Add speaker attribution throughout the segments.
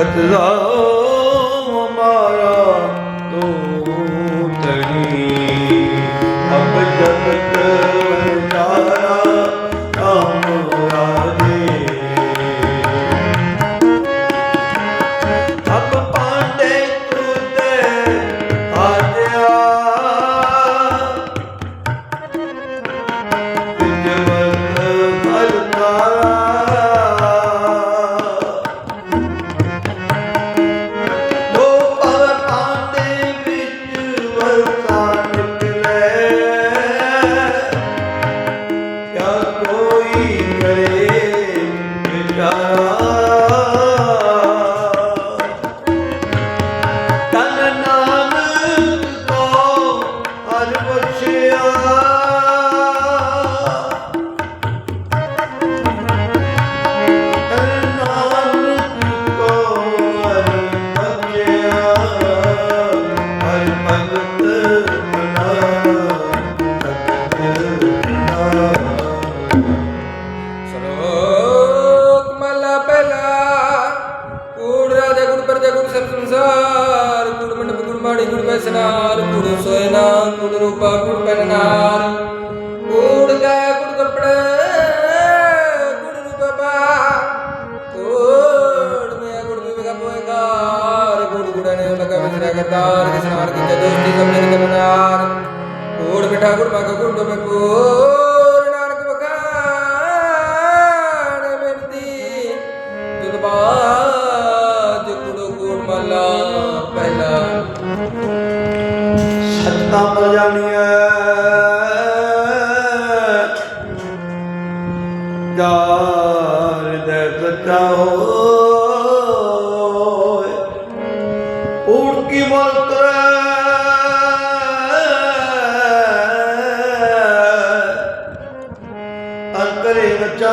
Speaker 1: ਅਤਲਾ
Speaker 2: ਮੰਡਪ ਗੁਣ ਮਾੜੀ ਗੁਣ ਵੈਸਨਾਰ ਕੂੜ ਸੋਇਨਾ ਕੂੜ ਰੂਪਾ ਕੂੜ ਪਹਿਨਾਰ ਕੂੜ ਗਾਇਆ ਕੂੜ ਕੱਪੜੇ ਕੂੜ ਰੂਪਾ ਬਾ ਕੂੜ ਮਿਆ ਕੂੜ ਵਿਵੇਕਾ ਪੋਏਗਾਰ ਕੂੜ ਗੁੜਾਣੇ ਲਗਾ ਵਿਸਰਾ ਕਰਤਾਰ ਕਿਸਨਾਰ ਕੀ ਦੋਸਤੀ ਸਭ ਨੇ ਕਰਨਾਰ ਕੂੜ ਮਿਠਾ ਕੂੜ ਮਗਾ ਕੂੜ ਡੋਮੇ ਪੂਰ ਨਾਨਕ ਬਖਾਣ ਮਿਲਦੀ ਤੁਧ ਬਾਜ
Speaker 1: ਸਤਨਾਮ ਜਾਣੀਐ। ਜਾਰ ਦੇ ਸੱਚਾ ਹੋਏ ਊੜ ਕੀ ਮਲਤਰੇ ਅੰਕਰੇ ਬੱਚਾ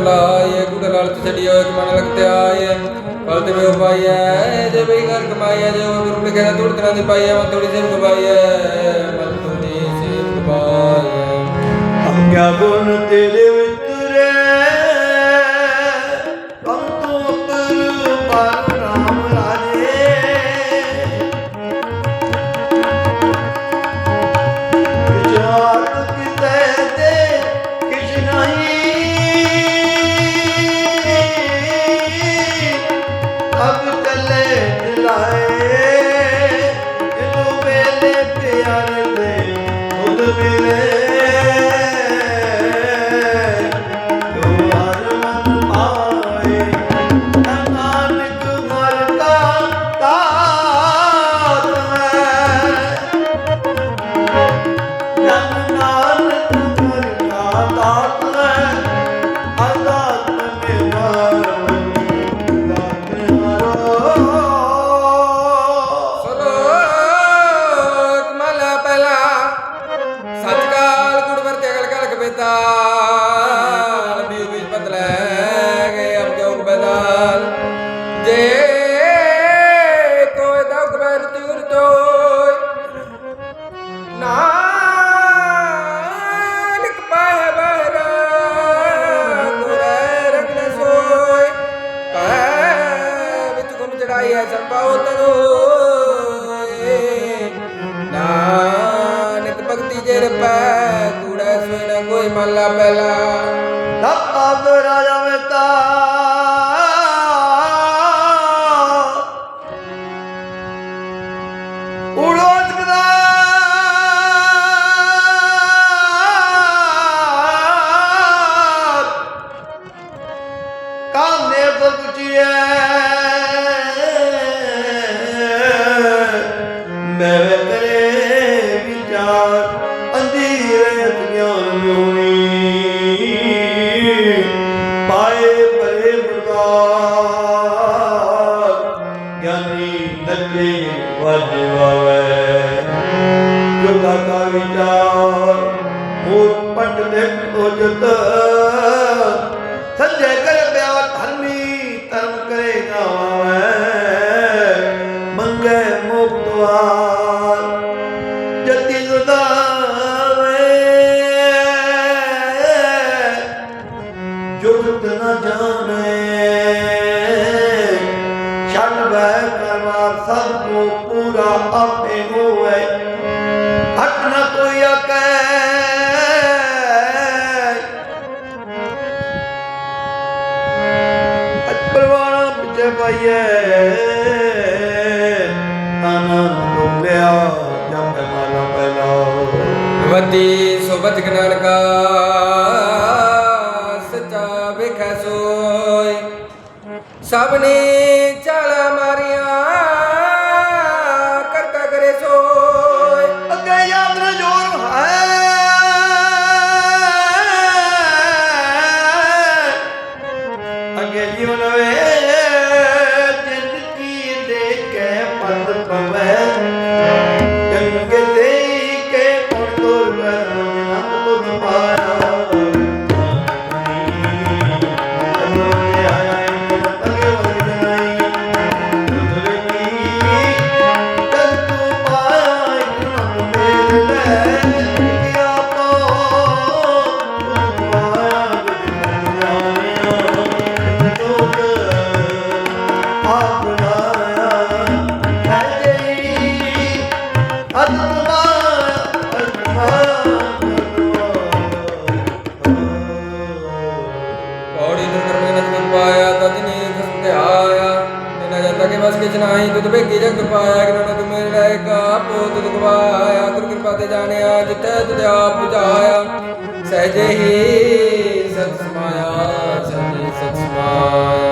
Speaker 2: ਮਿਲੇ ਤਮਸਤਕ ਲਾਲਚ ਛੜੀ ਹੋਏ ਮਨ ਲਗਤੇ ਆਏ ਫਲ ਤੇ ਵੇ ਪਾਈਐ, ਜੇ ਬਈ ਘਰ ਕਮਾਈਐ, ਜੇ ਉਹ ਗੁਰੂ ਲਿਖਿਆ ਤੁੜ ਤਨਾ ਦੀ ਪਾਈਐ, ਮਨ ਥੋੜੀ ਸੇਵ ਕਮਾਈਐ ਮਨ ਥੋੜੀ ਸੇਵ ਕਮਾਈਐ
Speaker 1: ਅੰਗਿਆ ਗੁਣ ਤੇਰੇ
Speaker 2: পিতা ਨਾ ਪਹਿਲਾ
Speaker 1: ਤਪਾਦ ਰਾਜਾ ਮਤਾ ਉੜੋ ਕਾਨੇ ਬਗਚੀਏ ਸਭ ਕੋ ਪੂਰਾ ਆਪੇ ਹੋਵੇ। ਹਟ ਨ ਕੋਈ ਆਕੈ ਪਰਵਾਣਾ
Speaker 2: ਵਤੀ ਸੁਬਤ ਗਨਾਨ ਕਾ ਸਚਾ ਵੇਖੈ ਸੋਈ। ਸਭ ਨੇ
Speaker 1: ਤੁਧ
Speaker 2: ਪੌੜੀ ਦੁਰਗਰ ਮੇਨਤ ਗੁਰ ਪਾਇਆ ਤਜਨੀ ਖਸਮ ਤੇ ਆਇਆ ਮੇਨਾ ਕੇ ਬਸ ਕਿਛ ਨਾਹੀ ਤੁਧ ਭੇਗੀ ਜਗਤ ਪਾਇਆ, ਕਿ ਨਾਨਕ ਮੇਰੇ ਰਹਿ ਕਾ ਤੁਧ ਗਵਾਇਆ ਗੁਰ ਕਿਰਪਾ ਤੇ ਜਾਣਿਆ ਜਿਤੈ ਤੁਧ ਆਪ ਬੁਝਾਇਆ ਸਹਿਜੇ ਹੀ ਸਤ ਸਮਾਇਆ, ਸਹਿਜੇ ਸਤ ਸਮਾਇਆ।